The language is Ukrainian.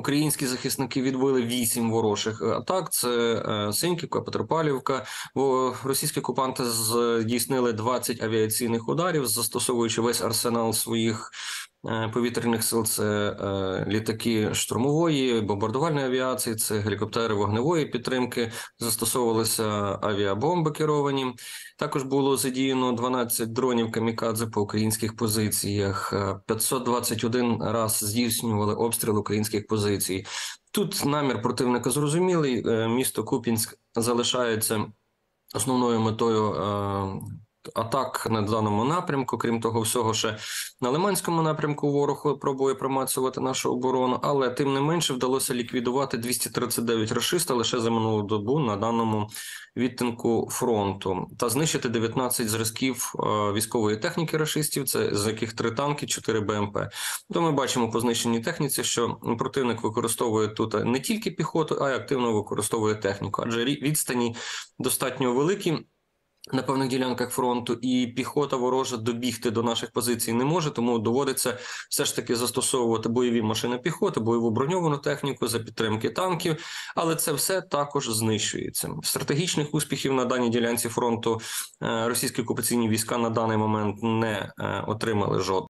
Українські захисники відбили вісім ворожих атак. Це е, Синьківка, Петропавлівка. Російські окупанти здійснили 20 авіаційних ударів, застосовуючи весь арсенал своїх е, повітряних сил. Це е, літаки штурмової, бомбардувальної авіації, це гелікоптери вогневої підтримки. Застосовувалися авіабомби керовані. Також було задіяно 12 дронів камікадзе по українських позиціях. Е, 521 раз здійснювали обстріл українських позицій. Тут намір противника зрозумілий. Е, Місто Купінськ залишається основною метою. Атак на даному напрямку, крім того, всього ще на Лиманському напрямку ворог пробує промацувати нашу оборону, але тим не менше вдалося ліквідувати 239 рашиста лише за минулу добу на даному відтинку фронту та знищити 19 зразків е, військової техніки рашистів, це з яких три танки, 4 БМП. То ми бачимо по знищеній техніці, що противник використовує тут не тільки піхоту, а й активно використовує техніку, адже відстані достатньо великі. На певних ділянках фронту і піхота ворожа добігти до наших позицій не може, тому доводиться все ж таки застосовувати бойові машини піхоти, бойову броньовану техніку за підтримки танків, але це все також знищується. Стратегічних успіхів на даній ділянці фронту е, російські окупаційні війська на даний момент не е, отримали жодного.